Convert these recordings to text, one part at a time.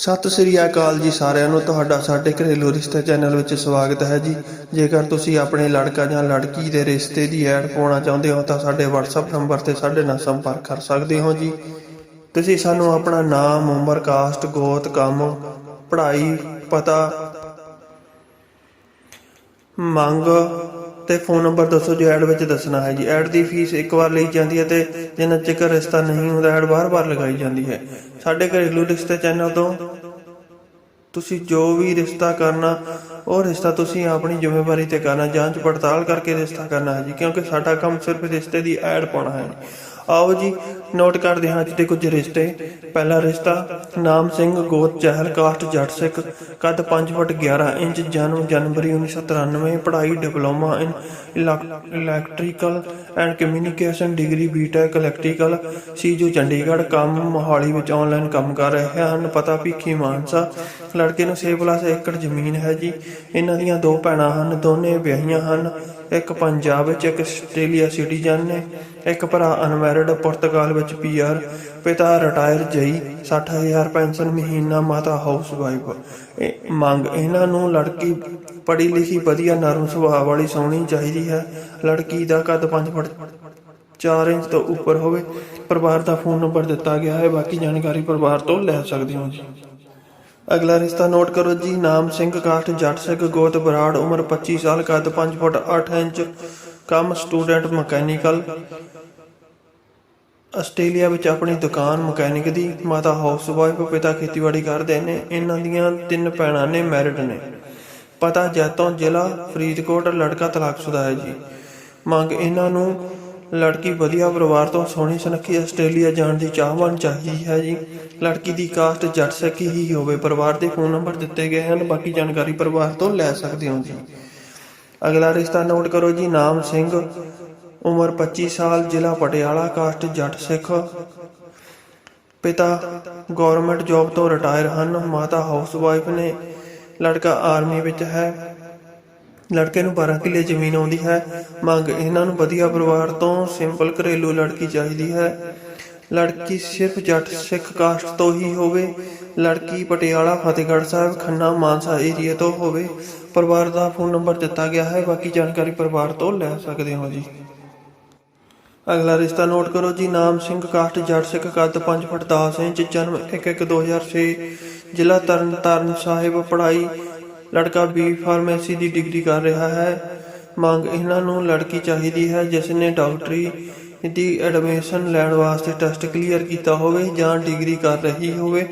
ਸਤਿ ਸ੍ਰੀ ਅਕਾਲ ਜੀ ਸਾਰਿਆਂ ਨੂੰ। ਤੁਹਾਡਾ ਸਾਡੇ ਘਰੇਲੂ ਰਿਸ਼ਤੇ ਚੈਨਲ ਵਿੱਚ ਸਵਾਗਤ ਹੈ ਜੀ। ਜੇਕਰ ਤੁਸੀਂ ਆਪਣੇ ਲੜਕਾ ਜਾਂ ਲੜਕੀ ਦੇ ਰਿਸ਼ਤੇ ਦੀ ਐਡ ਪਾਉਣਾ ਚਾਹੁੰਦੇ ਹੋ, ਤਾਂ ਸਾਡੇ WhatsApp ਨੰਬਰ ਤੇ ਸਾਡੇ ਨਾਲ ਸੰਪਰਕ ਕਰ ਸਕਦੇ ਹੋ ਜੀ। ਤੁਸੀਂ ਸਾਨੂੰ ਆਪਣਾ ਨਾਮ, ਉਮਰ, ਕਾਸਟ, ਗੋਤ, ਕੰਮ, ਪੜ੍ਹਾਈ, ਪਤਾ, ਮੰਗ ਤੇ ਫੋਨ ਨੰਬਰ ਦੱਸੋ ਜੋ ਐਡ ਵਿੱਚ ਦੱਸਣਾ ਹੈ ਜੀ। ਐਡ ਦੀ ਫੀਸ ਇੱਕ ਵਾਰ ਲਈ ਜਾਂਦੀ ਹੈ ਤੇ ਜਿੰਨਾ ਚਿਕਰ ਰਿਸ਼ਤਾ ਨਹੀਂ ਹੁੰਦਾ, ਐਡ ਬਾਰ-ਬਾਰ ਲਗਾਈ ਜਾਂਦੀ ਹੈ। ਸਾਡੇ ਘਰੇਲੂ ਰਿਸ਼ਤੇ ਚੈਨਲ ਤੋਂ ਤੁਸੀਂ ਜੋ ਵੀ ਰਿਸ਼ਤਾ ਕਰਨਾ, ਉਹ ਰਿਸ਼ਤਾ ਤੁਸੀਂ ਆਪਣੀ ਜ਼ਿੰਮੇਵਾਰੀ ਤੇ ਕਰਨਾ ਜਾਂਚ ਪੜਤਾਲ ਕਰਕੇ ਰਿਸ਼ਤਾ ਕਰਨਾ ਹੈ ਜੀ, ਕਿਉਂਕਿ ਸਾਡਾ ਕੰਮ ਸਿਰਫ ਰਿਸ਼ਤੇ ਦੀ ਐਡ ਪਾਉਣਾ ਹੈ। ਆਓ ਜੀ ਨੋਟ ਕਰਦੇ ਹਾਂ ਅੱਜ ਦੇ ਕੁਝ ਰਿਸ਼ਤੇ। ਪਹਿਲਾ ਰਿਸ਼ਤਾ, ਨਾਮ ਸਿੰਘ ਗੋਤ ਚਹਿਲ ਕਾਸਟ ਜੱਟ ਸਿੱਖ, ਕੱਦ 5 ਫੁੱਟ 11 ਇੰਚ, ਜਨਮ ਜਨਵਰੀ 1993 ਪੜ੍ਹਾਈ diploma in electrical and communication degree B Tech electrical ਸੀਜੂ Chandigarh ਕੰਮ ਮੋਹਾਲੀ ਵਿੱਚ ਆਨਲਾਈਨ ਕੰਮ ਕਰ ਰਹੇ ਹਨ। ਪਤਾ ਭੀਖੀ ਮਾਨਸਾ, ਲੜਕੇ ਨੂੰ 6 ਪਲੱਸ ਏਕੜ ਜ਼ਮੀਨ ਹੈ ਜੀ। ਇਹਨਾਂ ਦੀਆਂ ਦੋ ਭੈਣਾਂ ਹਨ, ਦੋਨੇ ਵਿਆਹੀਆਂ ਹਨ। ਇੱਕ ਪੰਜਾਬ ਵਿੱਚ ਇੱਕ ਆਸਟ੍ਰੇਲੀਆ ਸਿਟੀਜ਼ਨ ਨੇ, ਇੱਕ ਭਰਾ ਅਨਮੈਰਿਡ ਪੁਰਤਗਾਲ ਵਿੱਚ ਪੀਆਰ, ਪਿਤਾ ਰਿਟਾਇਰ ਜਈ 60000 ਪੈਨਸ਼ਨ ਮਹੀਨਾ, ਮਾਤਾ ਹਾਊਸ ਵਾਈਫ। ਮੰਗ ਇਹਨਾਂ ਨੂੰ ਲੜਕੀ ਪੜ੍ਹੀ ਲਿਖੀ ਵਧੀਆ ਨਰਮ ਸੁਭਾਅ ਵਾਲੀ ਸੋਹਣੀ ਚਾਹੀਦੀ ਹੈ। ਲੜਕੀ ਦਾ ਕੱਦ 5 ਫੁੱਟ 4 ਇੰਚ ਤੋਂ ਉੱਪਰ ਹੋਵੇ। ਪਰਿਵਾਰ ਦਾ ਫੋਨ ਨੰਬਰ ਦਿੱਤਾ ਗਿਆ ਹੈ। ਬਾਕੀ ਜਾਣਕਾਰੀ ਪਰਿਵਾਰ ਤੋਂ ਲੈ ਸਕਦੇ ਹੋ ਜੀ। ਅਗਲਾ ਰਿਸ਼ਤਾ ਨੋਟ ਕਰੋ ਜੀ, ਨਾਮ ਸਿੰਘ ਕਾਸਟ ਜੱਟ ਸਿੰਘ ਗੋਤ ਬਰਾੜ, ਉਮਰ 25 ਸਾਲ, ਕੱਦ 5 ਫੁੱਟ 8 ਇੰਚ, ਕੰਮ ਸਟੂਡੈਂਟ ਮਕੈਨੀਕਲ। ਆਸਟ੍ਰੇਲੀਆ ਵਿੱਚ ਆਪਣੀ ਦੁਕਾਨ ਮਕੈਨਿਕ ਦੀ, ਮਾਤਾ ਹਾਊਸ ਵਾਈਫ ਪਿਤਾ ਖੇਤੀਬਾੜੀ ਕਰਦੇ ਨੇ, ਇਹਨਾਂ ਦੀਆਂ ਤਿੰਨ ਭੈਣਾਂ ਨੇ, ਮੈਰਿਡ ਨੇ। ਪਤਾ ਜੈਤੋਂ ਜ਼ਿਲ੍ਹਾ ਫਰੀਦਕੋਟ, ਲੜਕਾ ਤਲਾਕਸ਼ੁਦਾ ਹੈ ਜੀ। ਮੰਗ ਇਹਨਾਂ ਨੂੰ ਲੜਕੀ ਵਧੀਆ ਪਰਿਵਾਰ ਤੋਂ ਸੋਹਣੀ ਸੁਨੱਖੀ ਆਸਟ੍ਰੇਲੀਆ ਜਾਣ ਦੀ ਚਾਹਵਾਨ ਚਾਹੀਦੀ ਹੈ ਜੀ। ਲੜਕੀ ਦੀ ਕਾਸਟ ਜੱਟ ਸਿੱਖ ਹੀ ਹੋਵੇ, ਪਰਿਵਾਰ ਦੇ ਫੋਨ ਨੰਬਰ ਦਿੱਤੇ ਗਏ ਹਨ, ਬਾਕੀ ਜਾਣਕਾਰੀ ਪਰਿਵਾਰ ਤੋਂ ਲੈ ਸਕਦੇ ਹੋ ਜੀ। ਅਗਲਾ ਰਿਸ਼ਤਾ ਨੋਟ ਕਰੋ ਜੀ, ਨਾਮ ਸਿੰਘ, ਉਮਰ 25 ਸਾਲ, ਜ਼ਿਲ੍ਹਾ ਪਟਿਆਲਾ, ਕਾਸਟ ਜੱਟ ਸਿੱਖ। ਪਿਤਾ ਗਵਰਨਮੈਂਟ ਜੌਬ ਤੋਂ ਰਿਟਾਇਰ ਹਨ, ਮਾਤਾ ਹਾਊਸਵਾਈਫ ਨੇ, ਲੜਕਾ ਆਰਮੀ ਵਿੱਚ ਹੈ। ਲੜਕੇ ਨੂੰ 12 ਕਿੱਲੇ ਜ਼ਮੀਨ ਆਉਂਦੀ ਹੈ। ਮੰਗ, ਇਹਨਾਂ ਨੂੰ ਵਧੀਆ ਪਰਿਵਾਰ ਤੋਂ ਸਿੰਪਲ ਘਰੇਲੂ ਲੜਕੀ ਚਾਹੀਦੀ ਹੈ। ਲੜਕੀ ਸਿਰਫ ਜੱਟ ਸਿੱਖ ਕਾਸਟ ਤੋਂ ਹੀ ਹੋਵੇ। ਲੜਕੀ ਪਟਿਆਲਾ, ਫਤਿਹਗੜ੍ਹ ਸਾਹਿਬ, ਖੰਨਾ, ਮਾਨਸਾ ਏਰੀਆ ਤੋਂ ਹੋਵੇ। ਪਰਿਵਾਰ ਦਾ ਫੋਨ ਨੰਬਰ ਦਿੱਤਾ ਗਿਆ ਹੈ। ਬਾਕੀ ਜਾਣਕਾਰੀ ਪਰਿਵਾਰ ਤੋਂ ਲੈ ਸਕਦੇ ਹੋ ਜੀ। ਅਗਲਾ ਰਿਸ਼ਤਾ ਨੋਟ ਕਰੋ ਜੀ। ਨਾਮ ਸਿੰਘ ਕਾਸਟ ਜੱਟ ਸਿੱਖ ਕੱਦ 5 ਫੁੱਟ 10 ਇੰਚ, ਜਨਮ 1/1/2006 ਜ਼ਿਲ੍ਹਾ ਤਰਨਤਾਰਨ ਸਾਹਿਬ, ਪੜ੍ਹਾਈ ਲੜਕਾ ਬੀ ਫਾਰਮੇਸੀ ਦੀ ਡਿਗਰੀ ਕਰ ਰਿਹਾ ਹੈ। ਮੰਗ ਇਹਨਾਂ ਨੂੰ ਲੜਕੀ ਚਾਹੀਦੀ ਹੈ, ਜਿਸ ਨੇ ਡਾਕਟਰੀ ਦੀ ਐਡਮਿਸ਼ਨ ਲੈਣ ਵਾਸਤੇ ਟੈਸਟ ਕਲੀਅਰ ਕੀਤਾ ਹੋਵੇ ਜਾਂ ਡਿਗਰੀ ਕਰ ਰਹੀ ਹੋਵੇ।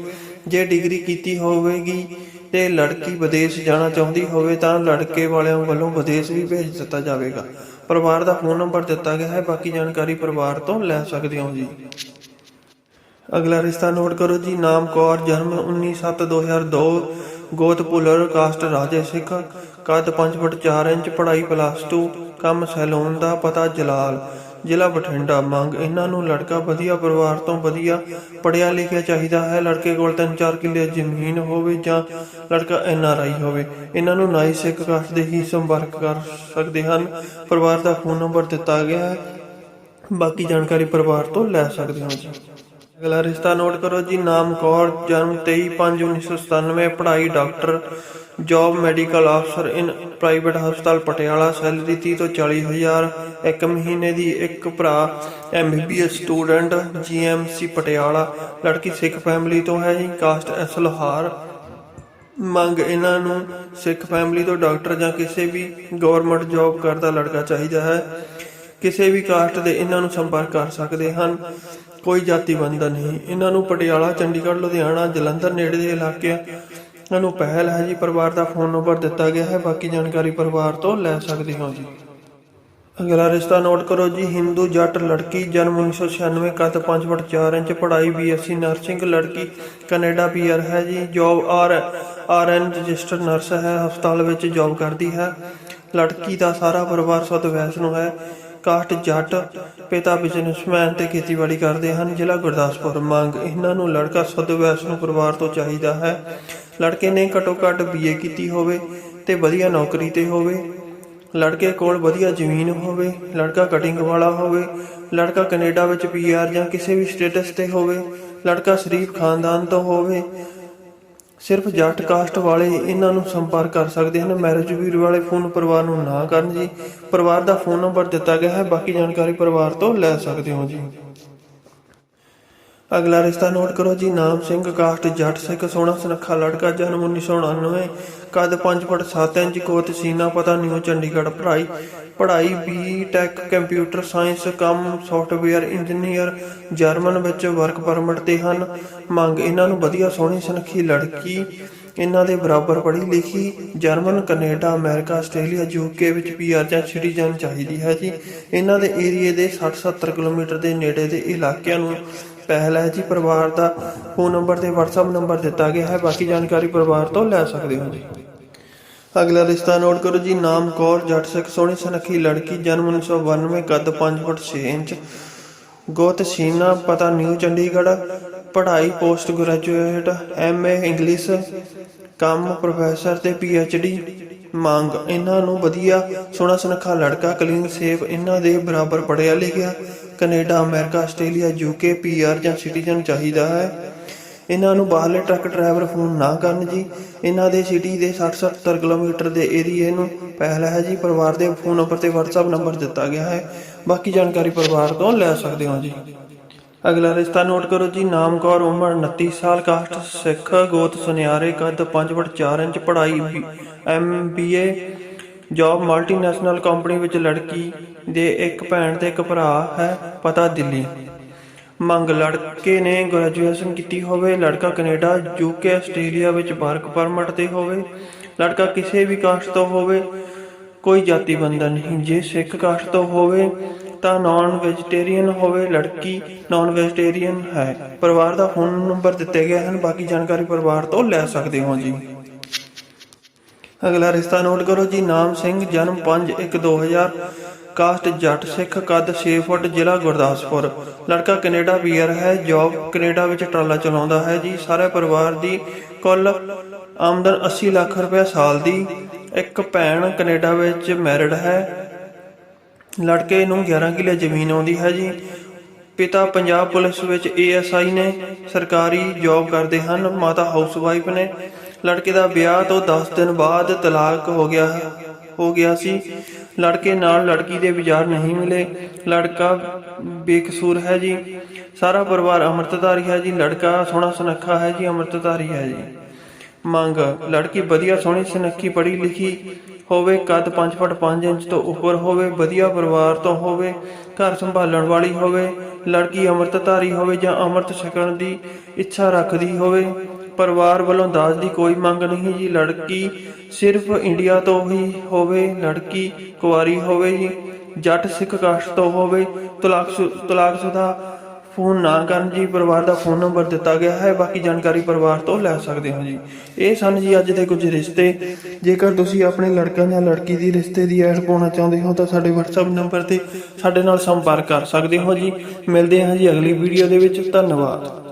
ਜੇ ਡਿਗਰੀ ਕੀਤੀ ਹੋਵੇਗੀ ਤੇ ਲੜਕੀ ਵਿਦੇਸ਼ ਜਾਣਾ ਚਾਹੁੰਦੀ ਹੋਵੇ ਤਾਂ ਲੜਕੇ ਵਾਲਿਆਂ ਵੱਲੋਂ ਵਿਦੇਸ਼ ਵੀ ਭੇਜ ਦਿੱਤਾ ਜਾਵੇਗਾ। ਪਰਿਵਾਰ ਦਾ ਫੋਨ ਨੰਬਰ ਦਿੱਤਾ ਗਿਆ ਹੈ, ਬਾਕੀ ਜਾਣਕਾਰੀ ਪਰਿਵਾਰ ਤੋਂ ਲੈ ਸਕਦੇ ਹੋ ਜੀ। ਅਗਲਾ ਰਿਸ਼ਤਾ ਨੋਟ ਕਰੋ ਜੀ, ਨਾਮ ਕੌਰ, ਜਨਮ 19/7/2002 ਗੋਤ ਪੁਲਰ ਕਾਸਟ ਰਾਜੇ ਸਿੱਖ, ਕੱਦ 5 ਫੁੱਟ 4 ਇੰਚ, ਪੜ੍ਹਾਈ ਪਲੱਸ 2 ਕੰਮ ਸੈਲੂਨ ਦਾ ਪਤਾ ਜਲਾਲ। ਜ਼ਿਲ੍ਹਾ ਬਠਿੰਡਾ, ਮੰਗ, ਇਹਨਾਂ ਨੂੰ ਲੜਕਾ ਵਧੀਆ ਪਰਿਵਾਰ ਤੋਂ ਵਧੀਆ ਪੜਿਆ ਲਿਖਿਆ ਚਾਹੀਦਾ ਹੈ। ਲੜਕੇ ਕੋਲ 3-4 ਕਿੱਲੇ ਜ਼ਮੀਨ ਹੋਵੇ ਜਾਂ ਲੜਕਾ ਐਨ ਆਰ ਆਈ ਹੋਵੇ, ਇਹਨਾਂ ਨੂੰ ਨਾਈ ਸਿੱਖ ਕਾਸਟ ਦੇ ਹੀ ਸੰਪਰਕ ਕਰ ਸਕਦੇ ਹਨ। ਪਰਿਵਾਰ ਦਾ ਫੋਨ ਨੰਬਰ ਦਿੱਤਾ ਗਿਆ ਹੈ। ਬਾਕੀ ਜਾਣਕਾਰੀ ਪਰਿਵਾਰ ਤੋਂ ਲੈ ਸਕਦੇ ਹੋ ਜੀ। ਅਗਲਾ ਰਿਸ਼ਤਾ ਨੋਟ ਕਰੋ ਜੀ, ਨਾਮ ਕੌਰ, ਜਨਮ 23/5/1997 ਪੜ੍ਹਾਈ ਡਾਕਟਰ ਜੌਬ ਮੈਡੀਕਲ ਅਫਸਰ ਇਨ ਪ੍ਰਾਈਵੇਟ ਹਸਪਤਾਲ ਪਟਿਆਲਾ ਸੈਲਰੀ 30 ਤੋਂ 40 ਹਜ਼ਾਰ, ਇੱਕ ਮਹੀਨੇ ਦੀ ਇੱਕ ਭਰਾ ਐਮਬੀਬੀਐਸ ਸਟੂਡੈਂਟ ਜੀਐਮਸੀ ਪਟਿਆਲਾ, ਲੜਕੀ ਸਿੱਖ ਫੈਮਿਲੀ ਤੋਂ ਹੈ ਜੀ ਕਾਸਟ ਐਸ ਲੋਹਾਰ। ਮੰਗ ਇਹਨਾਂ ਨੂੰ ਸਿੱਖ ਫੈਮਿਲੀ ਤੋਂ ਡਾਕਟਰ ਜਾਂ ਕਿਸੇ ਵੀ ਗਵਰਨਮੈਂਟ ਜੌਬ ਕਰਦਾ ਲੜਕਾ ਚਾਹੀਦਾ ਹੈ। ਕਿਸੇ ਵੀ ਕਾਸਟ ਦੇ ਇਹਨਾਂ ਨੂੰ ਸੰਪਰਕ ਕਰ ਸਕਦੇ ਹਨ। ਕੋਈ ਜਾਤੀ ਬੰਧਨ ਨਹੀਂ। ਇਹਨਾਂ ਨੂੰ ਪਟਿਆਲਾ, ਚੰਡੀਗੜ੍ਹ, ਲੁਧਿਆਣਾ, ਜਲੰਧਰ ਨੇੜੇ ਦੇ ਇਲਾਕਿਆਂ ਇਹਨਾਂ ਨੂੰ ਪਹਿਲ ਹੈ ਜੀ। ਪਰਿਵਾਰ ਦਾ ਫੋਨ ਨੰਬਰ ਦਿੱਤਾ ਗਿਆ ਹੈ। ਬਾਕੀ ਜਾਣਕਾਰੀ ਪਰਿਵਾਰ ਤੋਂ ਲੈ ਸਕਦੇ ਹੋ ਜੀ। ਅਗਲਾ ਰਿਸ਼ਤਾ ਨੋਟ ਕਰੋ ਜੀ। ਹਿੰਦੂ ਜੱਟ ਲੜਕੀ, ਜਨਮ 1996 ਕੱਦ 5 ਫੁੱਟ 4 ਇੰਚ, ਪੜ੍ਹਾਈ ਬੀਐਸਸੀ ਨਰਸਿੰਗ ਲੜਕੀ ਕੈਨੇਡਾ ਪੀਆਰ ਹੈ ਜੀ। Job R RN registered nurse ਹੈ। ਹਸਪਤਾਲ ਵਿੱਚ ਜੌਬ ਕਰਦੀ ਹੈ। ਲੜਕੀ ਦਾ ਸਾਰਾ ਪਰਿਵਾਰ ਸੁੱਧ ਵੈਸ਼ਨੂ ਹੈ। ਕਾਸਟ ਜੱਟ ਪਿਤਾ ਬਿਜ਼ਨਸਮੈਨ ਤੇ ਖੇਤੀਬਾੜੀ ਕਰਦੇ ਹਨ। ਜ਼ਿਲ੍ਹਾ ਗੁਰਦਾਸਪੁਰ। ਮੰਗ, ਇਹਨਾਂ ਨੂੰ ਲੜਕਾ ਸੁੱਧ ਵੈਸ਼ਨੂ ਪਰਿਵਾਰ ਤੋਂ ਚਾਹੀਦਾ ਹੈ। ਲੜਕੇ ਨੇ ਘੱਟੋ ਘੱਟ ਬੀਏ ਕੀਤੀ ਹੋਵੇ ਤੇ ਵਧੀਆ ਨੌਕਰੀ ਤੇ ਹੋਵੇ। ਲੜਕੇ ਕੋਲ ਵਧੀਆ ਜ਼ਮੀਨ ਹੋਵੇ, ਲੜਕਾ ਕਟਿੰਗ ਵਾਲਾ ਹੋਵੇ, ਲੜਕਾ ਕੈਨੇਡਾ ਵਿੱਚ ਪੀਆਰ ਜਾਂ ਕਿਸੇ ਵੀ ਸਟੇਟਸ ਤੇ ਹੋਵੇ, ਲੜਕਾ ਸ਼ਰੀਫ ਖਾਨਦਾਨ ਤੋਂ ਹੋਵੇ ਸਿਰਫ ਜੱਟ ਕਾਸਟ ਵਾਲੇ ਇਹਨਾਂ ਨੂੰ ਸੰਪਰਕ ਕਰ ਸਕਦੇ ਹਨ। ਮੈਰਿਜ ਵੀਰ ਵਾਲੇ ਫੋਨ ਪਰਿਵਾਰ ਨੂੰ ਨਾ ਕਰਨ ਜੀ। ਪਰਿਵਾਰ ਦਾ ਫੋਨ ਨੰਬਰ ਦਿੱਤਾ ਗਿਆ ਹੈ। ਬਾਕੀ ਜਾਣਕਾਰੀ ਪਰਿਵਾਰ ਤੋਂ ਲੈ ਸਕਦੇ ਹੋ ਜੀ। ਅਗਲਾ ਰਿਸ਼ਤਾ ਨੋਟ ਕਰੋ ਜੀ, ਨਾਮ ਸਿੰਘ, ਕਾਸਟ, ਜੱਟ ਸਿੱਖ ਸੋਹਣਾ ਸੁਨੱਖਾ ਲੜਕਾ, ਜਨਮ 1999 ਕੱਦ 5 ਫੁੱਟ 7 ਇੰਚ ਕੋਤ ਸੀਨਾ, ਪਤਾ ਨਿਊ ਚੰਡੀਗੜ੍ਹ, ਪੜ੍ਹਾਈ ਪੜ੍ਹਾਈ ਬੀ ਟੈਕ ਕੰਪਿਊਟਰ ਸਾਇੰਸ ਕੰਮ ਸੌਫਟਵੇਅਰ ਇੰਜੀਨੀਅਰ ਜਰਮਨ ਵਿੱਚ ਵਰਕ ਪਰਮਿਟ ਤੇ ਹਨ। ਮੰਗ, ਇਹਨਾਂ ਨੂੰ ਵਧੀਆ ਸੋਹਣੀ ਸੁਨੱਖੀ ਲੜਕੀ, ਇਹਨਾਂ ਦੇ ਬਰਾਬਰ ਪੜ੍ਹੀ ਲਿਖੀ, German, Canada, America, Australia, UK ਵਿੱਚ ਪੀਆਰ ਜਾਂ ਸਿਟੀਜ਼ਨ ਚਾਹੀਦੀ ਹੈ ਜੀ। ਇਹਨਾਂ ਦੇ ਏਰੀਏ ਦੇ 60-70 ਕਿਲੋਮੀਟਰ ਦੇ ਨੇੜੇ ਦੇ ਇਲਾਕਿਆਂ ਨੂੰ ਪਹਿਲ ਹੈ ਜੀ ਪਰਿਵਾਰ ਦਾ, ਫੋਨ ਨੰਬਰ ਤੇ WhatsApp ਨੰਬਰ ਦਿੱਤਾ ਗਿਆ ਹੈ, ਬਾਕੀ ਜਾਣਕਾਰੀ ਪਰਿਵਾਰ ਤੋਂ ਲੈ ਸਕਦੇ ਹੋ ਜੀ। ਅਗਲਾ ਰਿਸ਼ਤਾ ਨੋਟ ਕਰੋ ਜੀ, ਨਾਮ ਕੌਰ, ਜੱਟ ਸਿੱਖ, ਸੋਹਣੀ ਸੁਨੱਖੀ ਲੜਕੀ, ਜਨਮ 1992 ਕੱਦ 5 ਫੁੱਟ 6 ਇੰਚ, ਗੋਤ ਸੀਨਾ, ਪਤਾ ਨਿਊ ਚੰਡੀਗੜ੍ਹ, ਪੜ੍ਹਾਈ ਪੋਸਟ ਗ੍ਰੈਜੂਏਟ ਐਮਏ ਇੰਗਲਿਸ਼ ਕੰਮ ਪ੍ਰੋਫੈਸਰ ਤੇ ਡੀ ਮੰਗ। ਇਹਨਾਂ ਨੂੰ ਵਧੀਆ ਸੋਹਣਾ ਸੁਨੱਖਾ ਲੜਕਾ ਕਲੀਨ ਸੇਫ ਇਹਨਾਂ ਦੇ ਬਰਾਬਰ ਪੜਿਆ ਲਿਖਿਆ। Canada, America, Australia UK PR ਜਾਂ ਸਿਟੀਜ਼ਨ ਚਾਹੀਦਾ ਹੈ। ਇਹਨਾਂ ਨੂੰ ਬਾਹਰਲੇ ਟਰੱਕ ਡਰਾਈਵਰ ਫੋਨ ਨਾ ਕਰਨ ਜੀ। ਇਹਨਾਂ ਦੇ ਸਿਟੀ ਦੇ 60-70 ਕਿਲੋਮੀਟਰ ਦੇ ਏਰੀਏ ਨੂੰ ਪਹਿਲ ਹੈ ਜੀ। ਪਰਿਵਾਰ ਦੇ ਫੋਨ ਨੰਬਰ ਤੇ WhatsApp ਨੰਬਰ ਦਿੱਤਾ ਗਿਆ ਹੈ। ਬਾਕੀ ਜਾਣਕਾਰੀ ਪਰਿਵਾਰ ਤੋਂ ਲੈ ਸਕਦੇ ਹੋ ਜੀ। ਅਗਲਾ ਰਿਸ਼ਤਾ ਨੋਟ ਕਰੋ ਜੀ, ਨਾਮ ਕੌਰ ਉਮਰ 29 ਸਾਲ, ਕਾਸਟ ਸਿੱਖ, ਗੋਤ ਸੁਨਿਆਰੇ ਕੱਦ 5 ਫੁੱਟ 4 ਇੰਚ, ਪੜ੍ਹਾਈ ਐਮਬੀਏ ਜੌਬ ਮਲਟੀਨੈਸ਼ਨਲ ਕੰਪਨੀ ਵਿੱਚ ਲੜਕੀ ਦੇ ਇੱਕ ਭੈਣ ਤੇ ਇੱਕ ਭਰਾ ਹੈ, ਪਤਾ ਦਿੱਲੀ। ਮੰਗ ਲੜਕੇ ਨੇ ਗ੍ਰੈਜੂਏਸ਼ਨ ਕੀਤੀ ਹੋਵੇ, ਲੜਕਾ ਕੈਨੇਡਾ ਯੂਕੇ ਆਸਟ੍ਰੇਲੀਆ ਵਿੱਚ ਵਰਕ ਪਰਮਿਟ ਤੇ ਹੋਵੇ, ਲੜਕਾ ਕਿਸੇ ਵੀ ਕਾਸਟ ਤੋਂ ਹੋਵੇ, ਕੋਈ ਜਾਤੀ ਬੰਧਨ ਨਹੀਂ, ਜੇ ਸਿੱਖ ਕਾਸਟ ਤੋਂ ਹੋਵੇ ਤਾਂ ਨਾਨ ਵੈਜੀਟੇਰੀਅਨ ਹੋਵੇ, ਲੜਕੀ ਨਾਨ ਵੈਜੀਟੇਰੀਅਨ ਹੈ। ਪਰਿਵਾਰ ਦਾ ਫੋਨ ਨੰਬਰ ਦਿੱਤੇ ਗਏ ਹਨ, ਬਾਕੀ ਜਾਣਕਾਰੀ ਪਰਿਵਾਰ ਤੋਂ ਲੈ ਸਕਦੇ ਹੋ ਜੀ। ਅਗਲਾ ਰਿਸ਼ਤਾ ਨੋਟ ਕਰੋ ਜੀ, ਨਾਮ ਸਿੰਘ, ਜਨਮ 5/1/2000 ਕਾਸਟ ਜੱਟ ਸਿੱਖ, ਕੱਦ 6 ਫੁੱਟ, ਜ਼ਿਲ੍ਹਾ ਗੁਰਦਾਸਪੁਰ। ਲੜਕਾ ਕੈਨੇਡਾ ਪੀਅਰ ਹੈ ਜੌਬ ਕੈਨੇਡਾ ਵਿੱਚ ਟਰਾਲਾ ਚਲਾਉਂਦਾ ਹੈ ਜੀ। ਸਾਰੇ ਪਰਿਵਾਰ ਦੀ ਕੁੱਲ ਆਮਦਨ 80 ਲੱਖ ਰੁਪਏ ਸਾਲ ਦੀ। ਇੱਕ ਭੈਣ ਕੈਨੇਡਾ ਵਿੱਚ ਮੈਰਿਡ ਹੈ। ਲੜਕੇ ਨੂੰ 11 ਕਿੱਲੇ ਜ਼ਮੀਨ ਆਉਂਦੀ ਹੈ ਜੀ। ਪਿਤਾ ਪੰਜਾਬ ਪੁਲਿਸ ਵਿੱਚ ਏਐਸਆਈ ਨੇ ਸਰਕਾਰੀ ਜੌਬ ਕਰਦੇ ਹਨ, ਮਾਤਾ ਹਾਊਸਵਾਈਫ ਨੇ। ਲੜਕੇ ਦਾ ਵਿਆਹ ਤੋਂ 10 ਦਿਨ ਬਾਅਦ ਤਲਾਕ ਹੋ ਗਿਆ ਹੋ ਗਿਆ ਸੀ। ਲੜਕੇ ਨਾਲ ਲੜਕੀ ਦੇ ਵਿਚਾਰ ਨਹੀਂ ਮਿਲੇ। ਲੜਕਾ ਬੇਕਸੂਰ ਹੈ ਜੀ। ਸਾਰਾ ਪਰਿਵਾਰ ਅੰਮ੍ਰਿਤਧਾਰੀ ਹੈ ਜੀ। ਲੜਕਾ ਸੋਹਣਾ ਸੁਨੱਖਾ ਹੈ ਜੀ, ਅੰਮ੍ਰਿਤਧਾਰੀ ਹੈ ਜੀ। ਮੰਗ, ਲੜਕੀ ਵਧੀਆ ਸੋਹਣੀ ਸੁਨੱਖੀ ਪੜ੍ਹੀ ਲਿਖੀ ਹੋਵੇ, ਕੱਦ 5 ਫੁੱਟ 5 ਇੰਚ ਤੋਂ ਉੱਪਰ ਹੋਵੇ, ਵਧੀਆ ਪਰਿਵਾਰ ਤੋਂ ਹੋਵੇ, ਘਰ ਸੰਭਾਲਣ ਵਾਲੀ ਹੋਵੇ, ਲੜਕੀ ਅੰਮ੍ਰਿਤਧਾਰੀ ਹੋਵੇ ਜਾਂ ਅੰਮ੍ਰਿਤ ਛਕਣ ਦੀ ਇੱਛਾ ਰੱਖਦੀ ਹੋਵੇ, ਪਰਿਵਾਰ ਵੱਲੋਂ ਦਾਜ ਦੀ ਕੋਈ ਮੰਗ ਨਹੀਂ ਜੀ, ਲੜਕੀ ਸਿਰਫ ਇੰਡੀਆ ਤੋਂ ਹੀ ਹੋਵੇ, ਲੜਕੀ ਕੁਆਰੀ ਹੋਵੇ ਜੀ ਜੱਟ ਸਿੱਖ ਕਾਸਟ ਤੋਂ ਹੋਵੇ ਤਲਾਕ ਤਲਾਕਸ਼ੁਦਾ ਫੋਨ ਨਾ ਕਰਨ ਜੀ, ਪਰਿਵਾਰ ਦਾ ਫੋਨ ਨੰਬਰ ਦਿੱਤਾ ਗਿਆ ਹੈ, ਬਾਕੀ ਜਾਣਕਾਰੀ ਪਰਿਵਾਰ ਤੋਂ ਲੈ ਸਕਦੇ ਹੋ ਜੀ। ਇਹ ਸਨ ਜੀ ਅੱਜ ਦੇ ਕੁਝ ਰਿਸ਼ਤੇ। ਜੇਕਰ ਤੁਸੀਂ ਆਪਣੇ ਲੜਕਾ ਜਾਂ ਲੜਕੀ ਦੀ ਰਿਸ਼ਤੇ ਦੀ ਐਡ ਪਾਉਣਾ ਚਾਹੁੰਦੇ ਹੋ, ਤਾਂ ਸਾਡੇ WhatsApp ਨੰਬਰ ਤੇ ਸਾਡੇ ਨਾਲ ਸੰਪਰਕ ਕਰ ਸਕਦੇ ਹੋ ਜੀ। ਮਿਲਦੇ ਹਾਂ ਜੀ ਅਗਲੀ ਵੀਡੀਓ ਦੇ ਵਿੱਚ। ਧੰਨਵਾਦ।